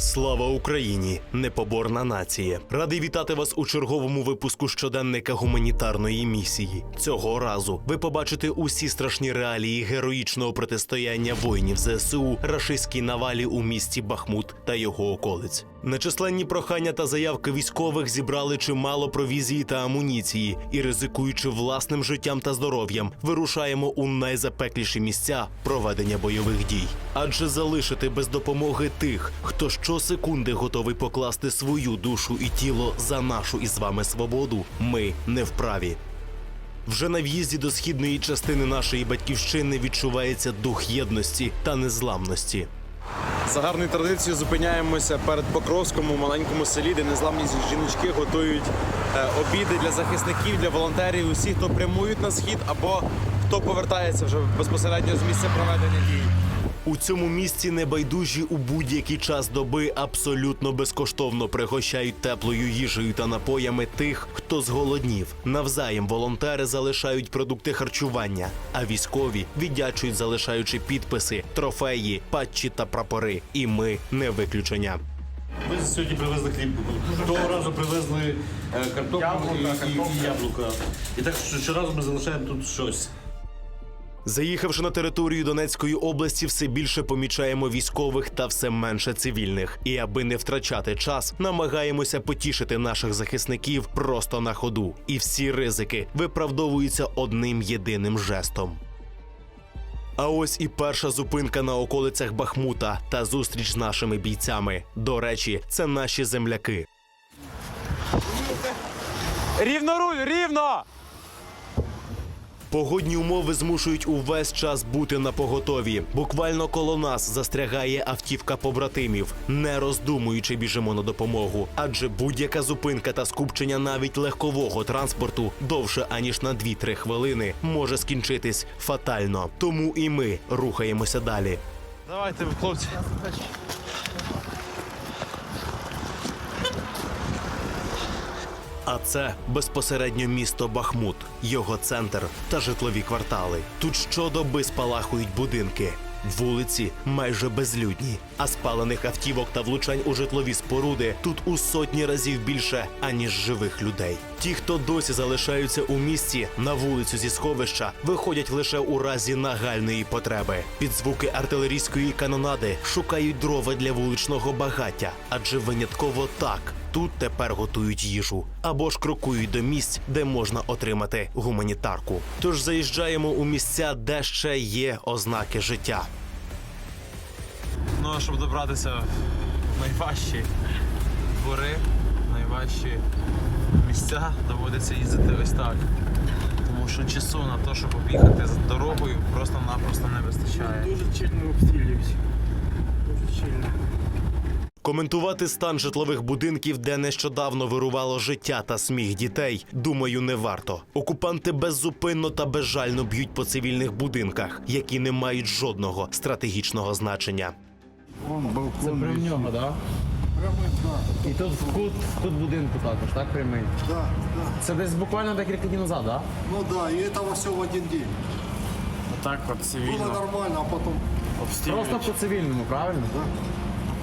Слава Україні! Непоборна нація! Радий вітати вас у черговому випуску щоденника гуманітарної місії. Цього разу ви побачите усі страшні реалії героїчного протистояння воїнів ЗСУ рашистській навалі у місті Бахмут та його околиць. Нечисленні прохання та заявки військових зібрали чимало провізії та амуніції, і ризикуючи власним життям та здоров'ям, вирушаємо у найзапекліші місця проведення бойових дій. Адже залишити без допомоги тих, хто щосекунди готовий покласти свою душу і тіло за нашу із вами свободу, ми не вправі. Вже на в'їзді до східної частини нашої батьківщини відчувається дух єдності та незламності. За гарною традицією зупиняємося перед Покровському маленькому селі, де незламні жіночки готують е, обіди для захисників, для волонтерів, усіх, хто прямують на схід або хто повертається вже безпосередньо з місця проведення дій. У цьому місці небайдужі у будь-який час доби абсолютно безкоштовно пригощають теплою їжею та напоями тих, хто зголоднів. Навзаєм волонтери залишають продукти харчування, а військові віддячують, залишаючи підписи, трофеї, патчі та прапори. І ми не виключення. Ви сьогодні привезли хліб. Того разу привезли е, картоплю і, і, і яблука. І так щоразу ми залишаємо тут щось. Заїхавши на територію Донецької області, все більше помічаємо військових та все менше цивільних. І аби не втрачати час, намагаємося потішити наших захисників просто на ходу. І всі ризики виправдовуються одним єдиним жестом. А ось і перша зупинка на околицях Бахмута та зустріч з нашими бійцями. До речі, це наші земляки. Рівно руль, рівно! Погодні умови змушують увесь час бути на поготові. Буквально коло нас застрягає автівка побратимів. Не роздумуючи, біжимо на допомогу. Адже будь-яка зупинка та скупчення навіть легкового транспорту довше аніж на 2-3 хвилини може скінчитись фатально. Тому і ми рухаємося далі. Давайте, хлопці. А це безпосередньо місто Бахмут, його центр та житлові квартали. Тут щодоби спалахують будинки. Вулиці майже безлюдні, а спалених автівок та влучань у житлові споруди тут у сотні разів більше, аніж живих людей. Ті, хто досі залишаються у місті на вулицю зі сховища, виходять лише у разі нагальної потреби. Під звуки артилерійської канонади шукають дрова для вуличного багаття, адже винятково так тут тепер готують їжу або ж крокують до місць, де можна отримати гуманітарку. Тож заїжджаємо у місця, де ще є ознаки життя. Ну, а щоб добратися в найважчі двори, найважчі місця, доводиться їздити ось так. Тому що часу на те, щоб об'їхати з дорогою, просто-напросто не вистачає. Дуже сильно обстрілюють. Дуже сильно. Коментувати стан житлових будинків, де нещодавно вирувало життя та сміх дітей, думаю, не варто. Окупанти беззупинно та безжально б'ють по цивільних будинках, які не мають жодного стратегічного значення. Вон балкон. Це в нього, так? Прямо так. І тут в кут, в кут будинку також, так прямий. Да, да. Це десь буквально декілька днів назад, так? Ну да, и этого все в один день. Так от Было цивільно нормально, а потом... обстрілюють. Просто по цивільному, правильно?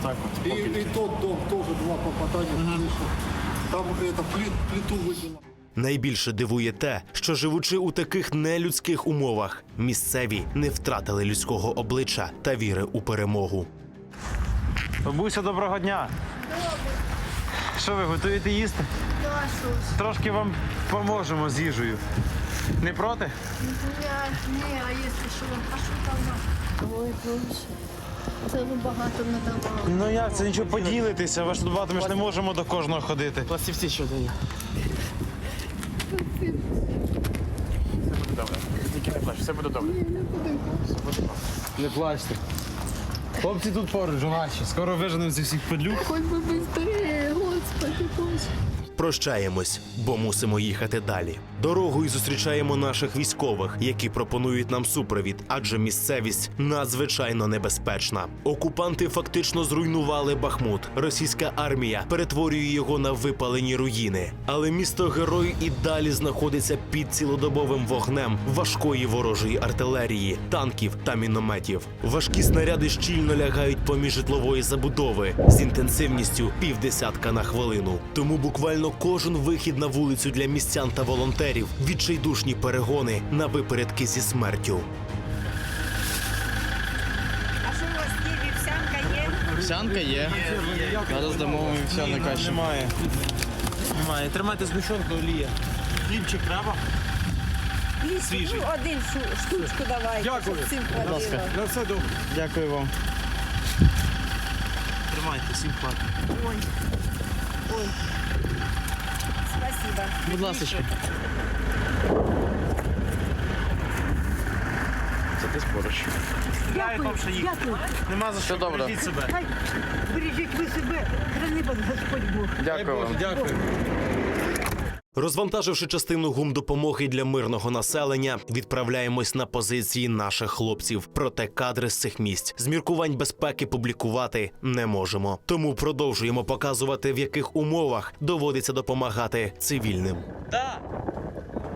Так от. И, поки. и тот дом тоже два попадания в крышу. Там это плит, плиту выбило. Найбільше дивує те, що живучи у таких нелюдських умовах, місцеві не втратили людського обличчя та віри у перемогу. Бабуся, доброго дня. Що ви готуєте їсти? Трошки вам поможемо з їжею. Не проти? Ні, а якщо що, а що там? Ой, Боже. Це ви багато не давали. Ну як, це нічого поділитися, ви ж тут багато, ми ж не можемо до кожного ходити. Пластівці що дає. Не плачте. Хлопці тут поруч, у наші. Скоро виженемо зі всіх подлюк. Хоч би швидше, господи, Боже. Прощаємось, бо мусимо їхати далі. Дорогою зустрічаємо наших військових, які пропонують нам супровід, адже місцевість надзвичайно небезпечна. Окупанти фактично зруйнували Бахмут. Російська армія перетворює його на випалені руїни. Але місто герой і далі знаходиться під цілодобовим вогнем важкої ворожої артилерії, танків та мінометів. Важкі снаряди щільно лягають поміж житлової забудови з інтенсивністю півдесятка на хвилину. Тому буквально кожен вихід на вулицю для містян та волонтерів відчайдушні перегони на випередки зі смертю. А що у вас є вівсянка є? Вівсянка є. Зараз дамо вівсяну кашу. Немає. Немає. Тримайте згущенку олія. Хлібчик треба? Свіжий. Ну, один шу- штучку давайте, Дякую. щоб цим хватило. На все добре. Дякую вам. Тримайте, всім хватить. Ой. Спасибо. Будь ласка. Це ти спориш. Дякую, дякую. Нема за що. добре. Бережіть себе. Хай бережіть ви себе, храни вас Господь Бог. Дякую вам. Дякую. Розвантаживши частину гум допомоги для мирного населення, відправляємось на позиції наших хлопців. Проте кадри з цих місць з міркувань безпеки публікувати не можемо. Тому продовжуємо показувати, в яких умовах доводиться допомагати цивільним.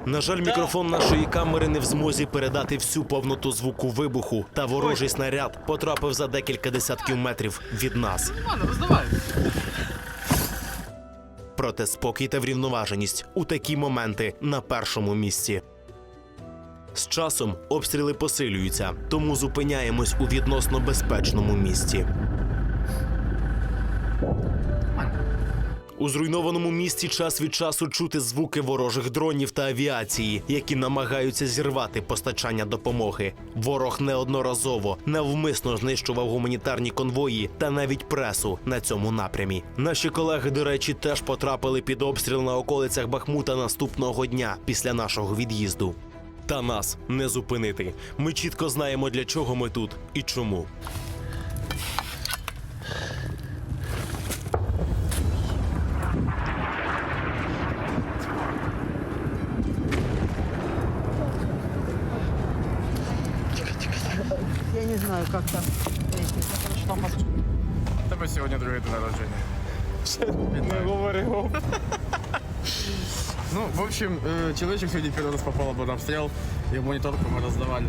На жаль, мікрофон нашої камери не в змозі передати всю повноту звуку вибуху, та ворожий снаряд потрапив за декілька десятків метрів від нас. Проте спокій та врівноваженість у такі моменти на першому місці. З часом обстріли посилюються, тому зупиняємось у відносно безпечному місці. У зруйнованому місті час від часу чути звуки ворожих дронів та авіації, які намагаються зірвати постачання допомоги. Ворог неодноразово навмисно знищував гуманітарні конвої та навіть пресу на цьому напрямі. Наші колеги, до речі, теж потрапили під обстріл на околицях Бахмута наступного дня після нашого від'їзду. Та нас не зупинити. Ми чітко знаємо, для чого ми тут і чому. Я не знаю, как там. Тебе сьогодні другий день народження. Не говорив. Ну, в общем, э, человечек сегодня первый раз попал под обстрел, и мониторку мы раздавали.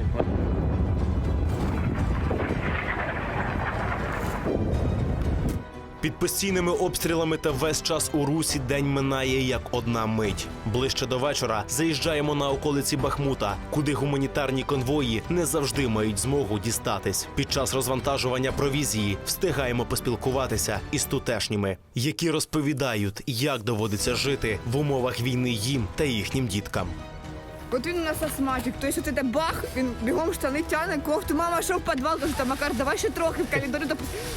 Під постійними обстрілами та весь час у русі день минає як одна мить. Ближче до вечора заїжджаємо на околиці Бахмута, куди гуманітарні конвої не завжди мають змогу дістатись. Під час розвантажування провізії встигаємо поспілкуватися із тутешніми, які розповідають, як доводиться жити в умовах війни їм та їхнім діткам. От він у нас астматик, тобто от це бах, він бігом штани тяне, кофту, мама, що в підвал, каже, та Макар, давай ще трохи в коридорі, то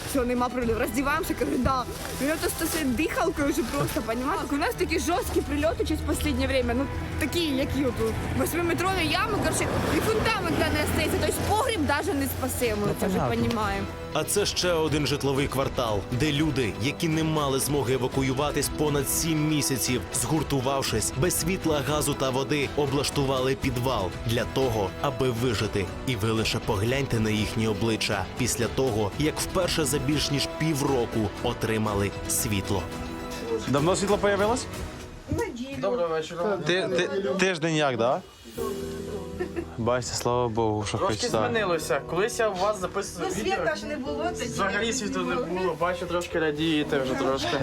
все, нема прильоту, роздіваємося, кажу, да. Він ото стоїть дихалкою вже просто, понімаєте? У нас такі жорсткі прильоти через останнє время, ну такі, які от восьмиметрові ями, короче, і фундамента не остається, тобто погріб навіть не спасемо, це вже розуміємо. А це ще один житловий квартал, де люди, які не мали змоги евакуюватись понад сім місяців, згуртувавшись без світла, газу та води, облаштували підвал для того, аби вижити. І ви лише погляньте на їхні обличчя після того, як вперше за більш ніж півроку отримали світло. Давно світло появилось? Доброго вечора. Ти, ти, тиждень як, да? Бачите, слава Богу, що хоч Трошки так. змінилося. Колись я у вас записував відео. ж не було, тоді. Взагалі світу не було. Бачу, трошки радієте вже трошки.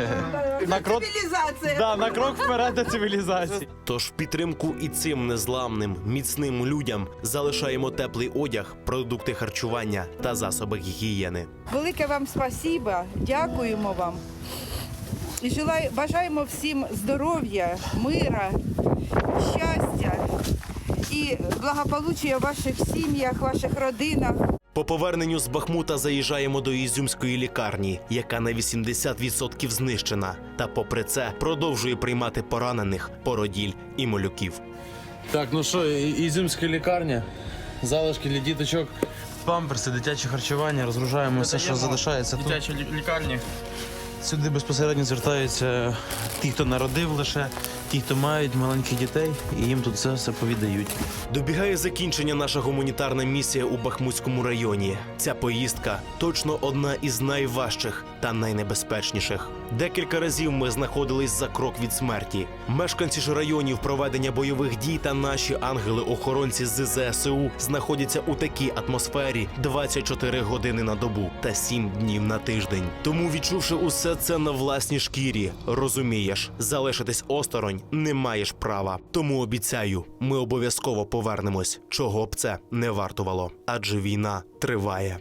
На крок, Цивілізація. да, на крок вперед до цивілізації. Тож підтримку і цим незламним, міцним людям залишаємо теплий одяг, продукти харчування та засоби гігієни. Велике вам спасіба, дякуємо вам. І желаю, бажаємо всім здоров'я, мира, щастя і благополуччя в ваших сім'ях, ваших родинах. По поверненню з Бахмута заїжджаємо до Ізюмської лікарні, яка на 80% знищена. Та попри це продовжує приймати поранених, породіль і малюків. Так, ну що, Ізюмська лікарня, залишки для діточок, памперси, дитяче харчування, розгружаємо все, що залишається тут. Дитячі лікарні. Сюди безпосередньо звертаються ті, хто народив лише, ті, хто мають маленьких дітей, і їм тут це все повідають. Добігає закінчення наша гуманітарна місія у Бахмутському районі. Ця поїздка точно одна із найважчих та найнебезпечніших. Декілька разів ми знаходились за крок від смерті. Мешканці ж районів проведення бойових дій та наші ангели-охоронці з ЗСУ знаходяться у такій атмосфері 24 години на добу та 7 днів на тиждень. Тому, відчувши усе це на власній шкірі, розумієш, залишитись осторонь не маєш права. Тому обіцяю, ми обов'язково повернемось, чого б це не вартувало, адже війна триває.